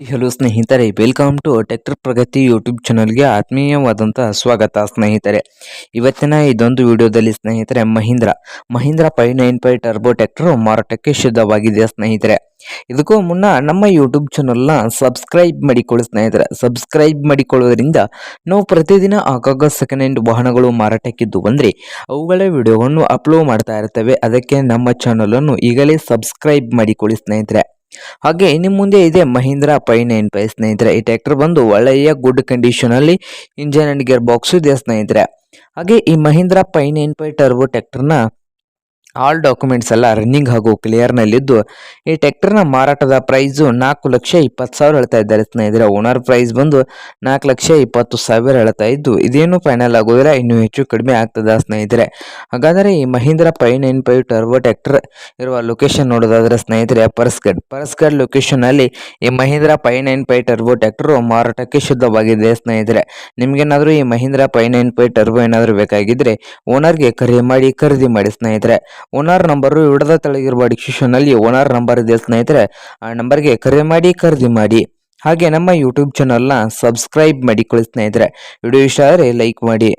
Hello ಸ್ನೇಹಿತರೆ welcome to tractor Pragati YouTube ಚಾನಲ್ಗೆ ಆತ್ಮೀಯವಾದಂಥ ಸ್ವಾಗತ ಸ್ನೇಹಿತರೆ. ಇವತ್ತಿನ ಇದೊಂದು ವಿಡಿಯೋದಲ್ಲಿ ಸ್ನೇಹಿತರೆ, Mahindra Mahindra five nine five turbo tractor ಮಾರಾಟಕ್ಕೆ ಶುದ್ಧವಾಗಿದೆ ಸ್ನೇಹಿತರೆ. ಇದಕ್ಕೂ ಮುನ್ನ ನಮ್ಮ ಯೂಟ್ಯೂಬ್ ಚಾನಲ್ನ ಸಬ್ಸ್ಕ್ರೈಬ್ ಮಾಡಿಕೊಳ್ಳಿ ಸ್ನೇಹಿತರೆ. ಸಬ್ಸ್ಕ್ರೈಬ್ ಮಾಡಿಕೊಳ್ಳೋದ್ರಿಂದ ನಾವು ಪ್ರತಿದಿನ ಆಗಾಗ ಸೆಕೆಂಡ್ ಹ್ಯಾಂಡ್ ವಾಹನಗಳು ಮಾರಾಟಕ್ಕಿದ್ದು ಬಂದರೆ ಅವುಗಳ ವಿಡಿಯೋವನ್ನು ಅಪ್ಲೋಡ್ ಮಾಡ್ತಾ ಇರ್ತೇವೆ. ಅದಕ್ಕೆ ನಮ್ಮ ಚಾನಲನ್ನು ಈಗಲೇ ಸಬ್ಸ್ಕ್ರೈಬ್ ಮಾಡಿಕೊಳ್ಳಿ ಸ್ನೇಹಿತರೆ. ಹಾಗೆ ನಿಮ್ಮ ಮುಂದೆ ಇದೆ ಮಹೀಂದ್ರ ಪೈ ನೈನ್ ಫೈ ಸ್ನೇಹಿತರೆ. ಈ ಟ್ರ್ಯಾಕ್ಟರ್ ಬಂದು ಒಳ್ಳೆಯ ಗುಡ್ ಕಂಡೀಷನ್ ಅಲ್ಲಿ ಇಂಜನ್ ಅಂಡ್ ಗೇರ್ ಬಾಕ್ಸ್ ಇದೆ ಸ್ನೇಹಿತರೆ. ಹಾಗೆ ಈ Mahindra five nine five turbo ಟ್ರ್ಯಾಕ್ಟರ್ನ ಆಲ್ ಡಾಕ್ಯುಮೆಂಟ್ಸ್ ಎಲ್ಲ ರನ್ನಿಂಗ್ ಹಾಗೂ ಕ್ಲಿಯರ್ನಲ್ಲಿದ್ದು ಈ ಟ್ಯಾಕ್ಟರ್ನ ಮಾರಾಟದ ಪ್ರೈಸು ನಾಲ್ಕು ಲಕ್ಷ ಇಪ್ಪತ್ತು ಸಾವಿರ ಹೇಳ್ತಾ ಇದ್ದಾರೆ ಸ್ನೇಹಿತರೆ. ಓನರ್ ಪ್ರೈಸ್ ಬಂದು ನಾಲ್ಕು ಲಕ್ಷ ಇಪ್ಪತ್ತು ಸಾವಿರ ಹೇಳ್ತಾ ಇದ್ದು, ಇದೇನು ಫೈನಲ್ ಆಗೋದಿಲ್ಲ, ಇನ್ನೂ ಹೆಚ್ಚು ಕಡಿಮೆ ಆಗ್ತದ ಸ್ನೇಹಿತರೆ. ಹಾಗಾದರೆ ಈ Mahindra five nine five turbo tractor ಇರುವ ಲೊಕೇಶನ್ ನೋಡೋದಾದರೆ ಸ್ನೇಹಿತರೆ ಪರಸ್ಗಡ್ ಪರಸ್ಗಡ್ ಲೊಕೇಶನಲ್ಲಿ ಈ Mahindra five nine five turbo tractor ಮಾರಾಟಕ್ಕೆ ಶುದ್ಧವಾಗಿದೆ ಸ್ನೇಹಿತರೆ. ನಿಮಗೇನಾದರೂ ಈ Mahindra five nine five turbo ಏನಾದರೂ ಬೇಕಾಗಿದ್ದರೆ ಓನರ್ಗೆ ಕರೆ ಮಾಡಿ, ಖರೀದಿ ಮಾಡಿ ಸ್ನೇಹಿತರೆ. ಓನರ್ ನಂಬರು ತೆಳಗಿರುವ ಡಿಸ್ಕ್ರಿಪ್ಷನ್ ಅಲ್ಲಿ ಓನರ್ ನಂಬರ್ ಇದೆ ಸ್ನೇಹಿತರೆ. ಆ ನಂಬರ್ಗೆ ಕರೆ ಮಾಡಿ, ಖರೀದಿ ಮಾಡಿ. ಹಾಗೆ ನಮ್ಮ ಯೂಟ್ಯೂಬ್ ಚಾನಲ್ನ ಸಬ್ಸ್ಕ್ರೈಬ್ ಮಾಡಿಕೊಳ್ಳಿ ಸ್ನೇಹಿತರೆ. ವಿಡಿಯೋ ಇಷ್ಟ ಆದರೆ ಲೈಕ್ ಮಾಡಿ.